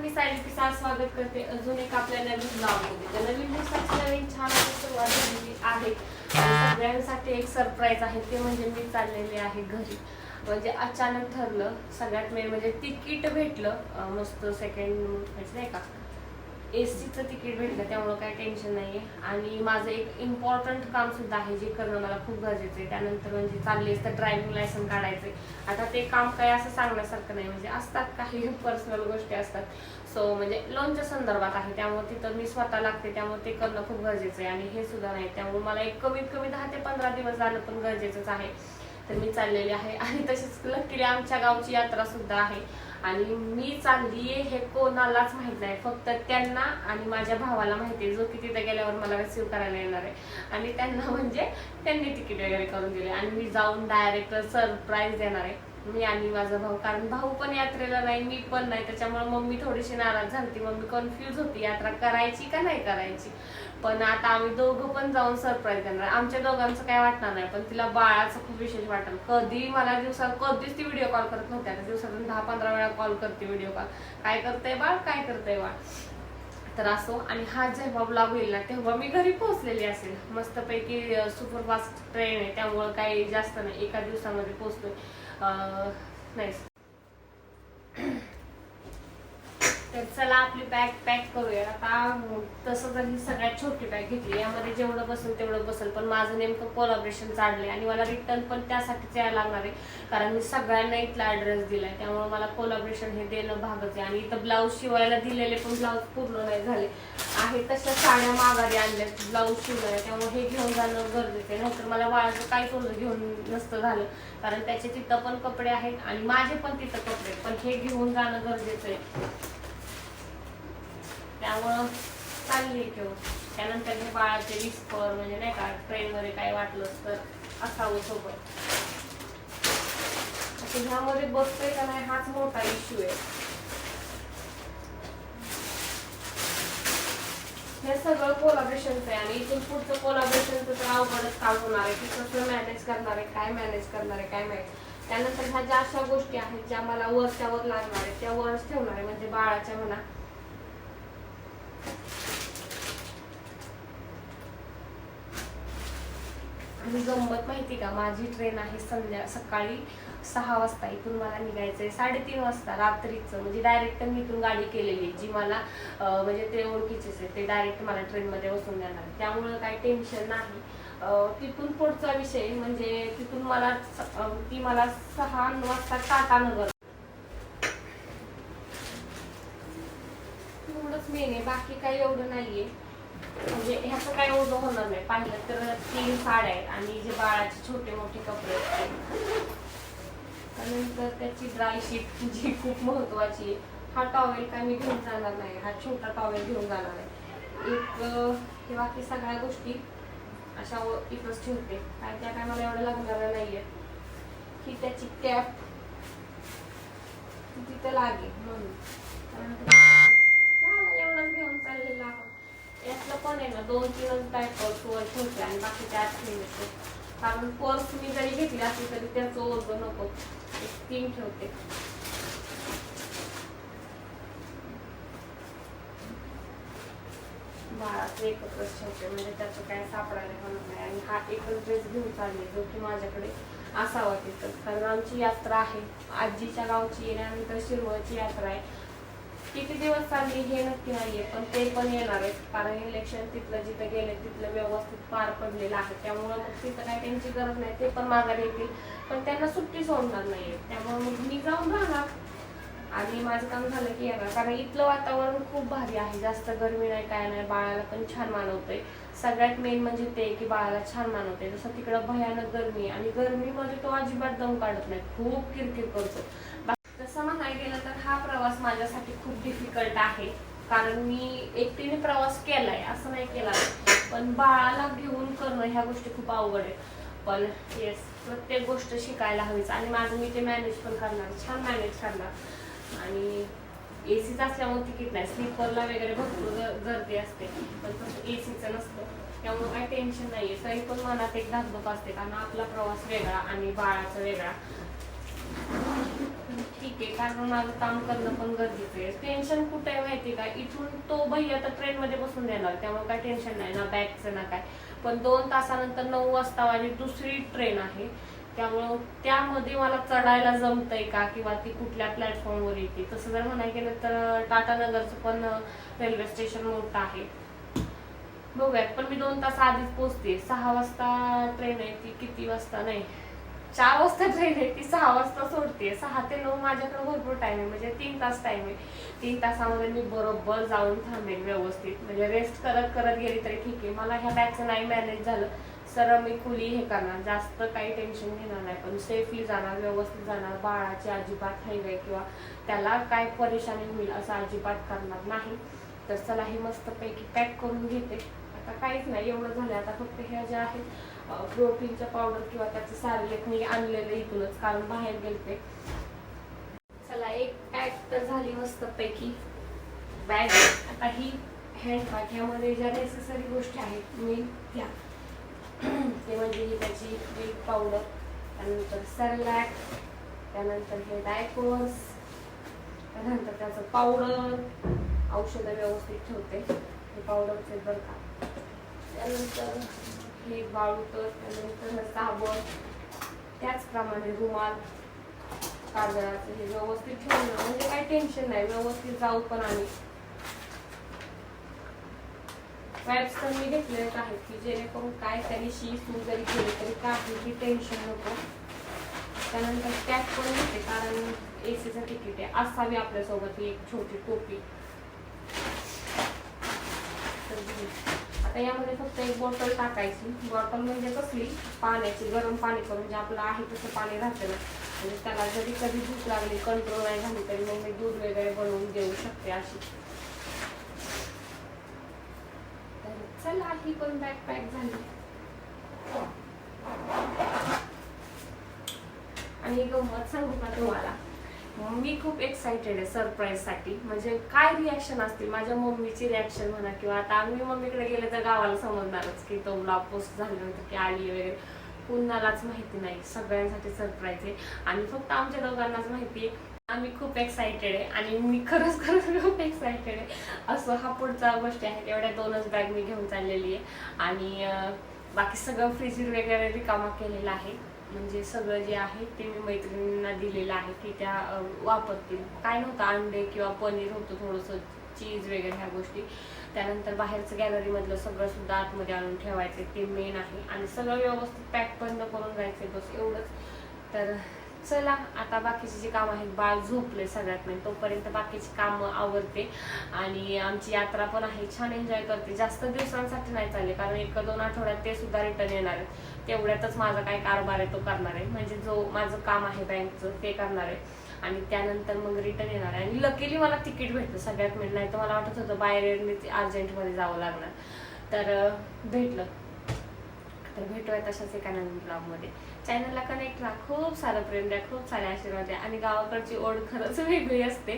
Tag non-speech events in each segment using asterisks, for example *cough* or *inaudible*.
मी सायली पिसाळ स्वागत करते. अजून एक आपल्या नवीन ब्लॉगमध्ये तर नवीन दिवसाची नवीन छान सुरुवात झालेली आहे. सगळ्यांसाठी एक सरप्राईज आहे. ते म्हणजे मी चाललेले आहे घरी. म्हणजे अचानक ठरलं सगळ्यात मेन म्हणजे तिकीट भेटलं. मस्त सेकंड म्हणजे नाही का? एसटीचं तिकीट भेटलं त्यामुळं काही टेन्शन नाही आहे आणि माझं एक इम्पॉर्टंट काम सुद्धा आहे जे करणं मला खूप गरजेचं आहे. त्यानंतर म्हणजे चालले तर ड्रायव्हिंग लायसन काढायचं. आता ते काम काय असं सांगण्यासारखं नाही. म्हणजे असतात काही *laughs* पर्सनल गोष्टी असतात. सो म्हणजे लोनच्या संदर्भात आहे. त्यामुळे तिथं मी स्वतः लागते. त्यामुळे ते करणं खूप गरजेचं आहे. आणि हे सुद्धा नाही. त्यामुळे मला एक कमीत कमी दहा ते पंधरा दिवस जाणं पण गरजेचंच आहे. तर मी चाललेली आहे. आणि तसेच लकीली आमच्या गावची यात्रा सुद्धा आहे. आणि मी चाललीये हे कोणालाच माहीत नाही. फक्त त्यांना आणि माझ्या भावाला माहिती आहे. जो की तिथे गेल्यावर मला रिसिव्ह करायला येणार आहे. आणि त्यांना *laughs* म्हणजे त्यांनी तिकीट वगैरे करून दिले. आणि मी जाऊन डायरेक्ट सरप्राईज देणार आहे. मी आणि माझा भाऊ कारण भाऊ पण यात्रेला नाही मी पण नाही. त्याच्यामुळे मम्मी थोडीशी नाराज झाली मम्मी कन्फ्यूज होती यात्रा करायची का नाही करायची. पण आता आम्ही दोघं पण जाऊन सरप्राईज देणार आमच्या दोघांचं काय वाटणार नाही पण तिला बाळाचं खूप विशेष वाटलं. कधी मला दिवसात कधीच ती व्हिडिओ कॉल करत नव्हती. आता दिवसातून दहा पंधरा वेळा कॉल करते व्हिडिओ कॉल काय करतंय बाळ? काय करते बाळ? तर असो आणि हा जेव्हा ब्लॉग होईल ना तेव्हा मी घरी पोहोचलेली असेल. मस्तपैकी सुपरफास्ट ट्रेन आहे. त्यामुळं काही जास्त नाही. एका दिवसामध्ये पोहोचतोय नाही. तर चला आपली बॅग पॅक करूया. आता तसं तर ही सगळ्यात छोटी बॅग घेतली. यामध्ये जेवढं बसेल तेवढं बसेल. पण माझं नेमकं कोलॅबरेशन चाललंय आणि मला रिटर्न पण त्यासाठीच यायला लागणार आहे. कारण मी सगळ्यांना इथला ऍड्रेस दिलाय. त्यामुळे मला कोलॅबरेशन हे देणं भागच आहे. आणि इथं ब्लाऊज शिवायला दिलेले पण ब्लाऊज पूर्ण नाही झाले. आहे तशा साड्या माघारी आणल्या ब्लाऊज शिवलाय त्यामुळे हे घेऊन जाणं गरजेचं आहे. नाहीतर मला बाळाचं काय करून घेऊन नसतं झालं. कारण त्याचे तिथं पण कपडे आहेत आणि माझे पण तिथं कपडे पण हे घेऊन जाणं गरजेचं आहे. त्यामुळं चालली घेऊ त्यानंतर हे बाळाचे विस्पर म्हणजे नाही का ट्रेन मध्ये काय वाटलं तर असावं सोबत. आता ह्यामध्ये बसतोय का नाही हाच मोठा इश्यू आहे. हे सगळं कोलाब्रेशनचं आहे आणि इथून पुढचं कोलाब्रेशनचं तर अवघडच काम होणार आहे. की कसं मॅनेज करणार आहे काय मॅनेज करणार आहे काय माहिती. त्यानंतर ह्या ज्या अशा गोष्टी आहेत ज्या मला वरच्या वर लागणार आहेत त्या वरच ठेवणार आहे म्हणजे बाळाच्या म्हणा. आणि गंमत माहिती का? माझी ट्रेन आहे संध्या सकाळी सहा वाजता इथून मला निघायचंय. साडेतीन वाजता रात्रीचं म्हणजे डायरेक्ट मी इथून गाडी केलेली आहे, जी मला म्हणजे ते ओळखीचेच आहे ते डायरेक्ट मला ट्रेनमध्ये बसून देणार त्यामुळं काही टेन्शन नाही. तिथून पुढचा विषय म्हणजे तिथून मला ती मला सहा वाजता टाटानगर एवढंच मेन आहे बाकी काही एवढं नाहीये. म्हणजे ह्याचं काय ओझं होणार नाही. पाहिलं तर तीन साड्या आहेत आणि जे बाळाचे छोटे मोठे कपडे आहेत त्यानंतर त्याची ड्राय शीट जी खूप महत्वाची आहे हा टॉवेल काय मी घेऊन जाणार नाही. हा छोटा टॉवेल घेऊन जाणार आहे एक हे बाकी सगळ्या गोष्टी अशा व- इथंच ठेवते. कारण त्या काय मला एवढं लागणार नाहीये. की त्याची कॅप तिथं लागेल म्हणून त्यानंतर हा, एवढंच घेऊन चाललेलं आहे यातलं पण आहे ना दोन तीनच डायपर्स वर ठेवते आणि बाकी त्यात ठेवते कारण पर्स मी जरी घेतली असली तरी त्याचं ओझं नको. एक तीन ठेवते. बाळाचं एकत्रच ठेवते म्हणजे त्याचं काय सापडायला होणार नाही. आणि हा एकच ड्रेस घेऊन चालले जो की माझ्याकडे असावा तिथं. कारण आमची यात्रा आहे. आजीच्या गावची येण्यानंतर शिरवळची यात्रा आहे. किती दिवस चालली हे नक्की नाहीये पण ते पण येणार आहेत. कारण इलेक्शन तिथलं जिथं गेले तिथलं व्यवस्थित पार पडलेलं आहे. त्यामुळे मग तिथं काय त्यांची गरज नाही ते पण माघार येतील. पण त्यांना सुट्टी सोडणार नाहीये. त्यामुळे मग मी जाऊन राहणार. आणि माझं काम झालं की येणार. कारण इथलं वातावरण खूप भारी आहे. जास्त गरमी नाही काय नाही. बाळाला पण छान मानवतंय. सगळ्यात मेन म्हणजे ते की बाळाला छान मानवते जसं तिकडं भयानक गरमी आहे. आणि गरमीमध्ये तो अजिबात दम काढत नाही. खूप किरकिर करतो. तसं म्हणायला गेलं तर हा प्रवास माझ्यासाठी खूप डिफिकल्ट आहे. कारण मी एकटीने प्रवास केलाय असं नाही केला पण बाळाला घेऊन करणं ह्या गोष्टी खूप अवघड आहे पण येस प्रत्येक गोष्ट शिकायला हवीच. आणि माझं मी ते मॅनेज पण करणार छान मॅनेज करणार. आणि ए सीच असल्यामुळे तिकीट नाही स्लीपरला वगैरे भरपूर ग- गर्दी असते. पण तसं सीचं नसतं. त्यामुळे काही टेन्शन नाही आहे तरी पण मनात एक धाकधूक असते कारण आपला प्रवास वेगळा आणि बाळाचा वेगळा. आहे कारण माझं काम करणं पण गरजेचं आहे. टेन्शन कुठे आहे माहिती आहे का? इथून तो भैया तर ट्रेन मध्ये बसून देणार त्यामुळे काय टेन्शन नाही ना बॅगचं ना काय. पण दोन तासानंतर नऊ वाजता माझी दुसरी ट्रेन आहे. त्यामुळं त्यामध्ये मला चढायला जमतंय का? किंवा ती कुठल्या प्लॅटफॉर्मवर येते? तसं जर म्हणायला गेलं तर टाटानगरचं पण रेल्वे स्टेशन मोठं आहे. बघूयात. पण मी दोन तास आधीच पोहोचते सहा वाजता ट्रेन आहे ती किती वाजता? नाही. चार वाजता ट्रेन आहे ती सहा वाजता सोडते सहा ते नऊ माझ्याकडे भरपूर टाइम आहे म्हणजे तीन तास टाइम आहे. तीन तासामध्ये मी बरोबर जाऊन थांबेन व्यवस्थित. म्हणजे रेस्ट करत करत गेली तरी ठीक आहे. मला ह्या बॅगचं नाही मॅनेज झालं सरळ मी खुली हे करणार. जास्त काही टेन्शन घेणार नाही. पण सेफली जाणार व्यवस्थित जाणार बाळाची अजिबात हायवे किंवा त्याला काय परेशानी होईल असं अजिबात करणार नाही. तर चला हे मस्तपैकी पॅक करून घेते. आता काहीच नाही एवढं झालं आता फक्त ह्या ज्या आहेत प्रोटीनच्या पावडर किंवा त्याचं सारलेक मी आणलेलं इथूनच कारण बाहेर गेलते. चला एक पॅक तर झाली मस्तपैकी. बॅग आता ही हँडबॅग ह्यामध्ये ज्या नेसेसरी गोष्टी आहेत मी त्या *clears throat* ते म्हणजे ही त्याची मिल्क पावडर त्यानंतर सरलॅक त्यानंतर हे डायकोस त्यानंतर त्याचं पावडर औषधं व्यवस्थित ठेवते. हे पावडरचे बरं का. त्यानंतर हे वाळूत त्यानंतर साबण त्याचप्रमाणे रुमाल काजळाचं हे व्यवस्थित ठेवणं. म्हणजे काही टेन्शन नाही व्यवस्थित जाऊ पण आम्ही. वॅप्स तर मी घेतलेच आहेत की जेणेकरून काय त्यांनी शी सू जरी केली तरी काहीही टेन्शन नको. त्यानंतर कॅप पण घेते कारण एसीचं तिकीट आहे. असावी आपल्यासोबत ही एक छोटी टोपी. तर आता यामध्ये फक्त एक बॉटल टाकायची. बॉटल म्हणजे कसली? पाण्याची गरम पाणी करून जे आपलं आहे तसं पाणी राहतं ना. म्हणजे त्याला जरी कधी भूक लागली कंट्रोल नाही झाली तरी मग मी दूध वगैरे बनवून देऊ शकते अशी. तर चला ही पण बॅग पॅक झाली. आणि गंमत सांगू का तुम्हाला? मी खूप एक्साइटेड आहे सरप्राईजसाठी. म्हणजे काय रिॲक्शन असतील? माझ्या मम्मीची रिॲक्शन म्हणा किंवा आता आम्ही मम्मीकडे गेले तर गावाला समजणारच की तो ब्लॉग पोस्ट झाल्यानंतर की आली वगैरे. कुणालाच माहिती नाही. सगळ्यांसाठी सरप्राईज आहे. आणि फक्त आमच्या दोघांनाच माहिती आहे. आम्ही खूप एक्साइटेड आहे. आणि मी खरंच खरंच खूप एक्साइटेड आहे. असं हा पुढचा गोष्टी आहे. एवढ्या दोनच बॅग मी घेऊन चाललेली आहे. आणि बाकी सगळं फ्रीज वगैरे रिकामा केलेला आहे. म्हणजे सगळं जे आहे ते मी मैत्रिणींना दिलेलं आहे की त्या वापरतील. काय नव्हतं अंडे किंवा पनीर होतं थोडंसं चीज वगैरे ह्या गोष्टी. त्यानंतर बाहेरचं गॅलरीमधलं सगळं सुद्धा आतमध्ये आणून ठेवायचं ते मेन आहे. आणि सगळं व्यवस्थित पॅक बंद करून जायचं बस एवढंच. तर चला आता बाकीची जे कामं आहेत बाळ झोपले सगळ्यात नाही तोपर्यंत बाकीची कामं आवडते आणि आमची यात्रा पण आहे. छान एन्जॉय करते. जास्त दिवसांसाठी नाही चालले कारण एक दोन आठवड्यात ते सुद्धा रिटर्न येणार आहेत. तेवढ्यातच माझा काय कारभार आहे तो करणार आहे. म्हणजे जो माझं काम आहे बँकचं ते करणार आहे. आणि त्यानंतर मग रिटर्न येणार आहे. आणि लकीली मला तिकीट भेटलं सगळ्यात मिळत नाही तर मला वाटत होतं बाहेर अर्जंटमध्ये जावं लागणार. तर भेटलं. तर भेटूया तशाच एका नवीन ब्लॉगमध्ये चॅनलला कनेक्ट राहा. खूप सारं प्रेम द्या खूप सारे आशीर्वाद द्या. आणि गावाकडची ओढ खरंच वेगळी असते.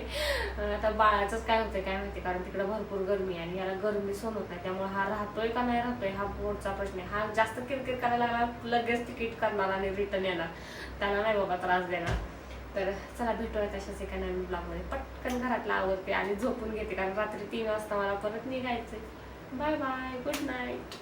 आता बाळाचंच काय होतंय काय माहिती? कारण तिकडे भरपूर गरमी आहे आणि याला गरमी सहन होत नाही. त्यामुळे हा राहतोय का नाही राहतोय हा बोर्डचा प्रश्न आहे. हा जास्त किरकिर करायला लागला लगेच तिकीट करणार आणि रिटर्न येणार. त्याला नाही बाबा त्रास देणार. तर चला भेटूया तशाच एका नवीन ब्लॉगमध्ये पटकन घरातला आवडते आणि झोपून घेते कारण रात्री तीन वाजता मला परत निघायचंय. Bye bye good night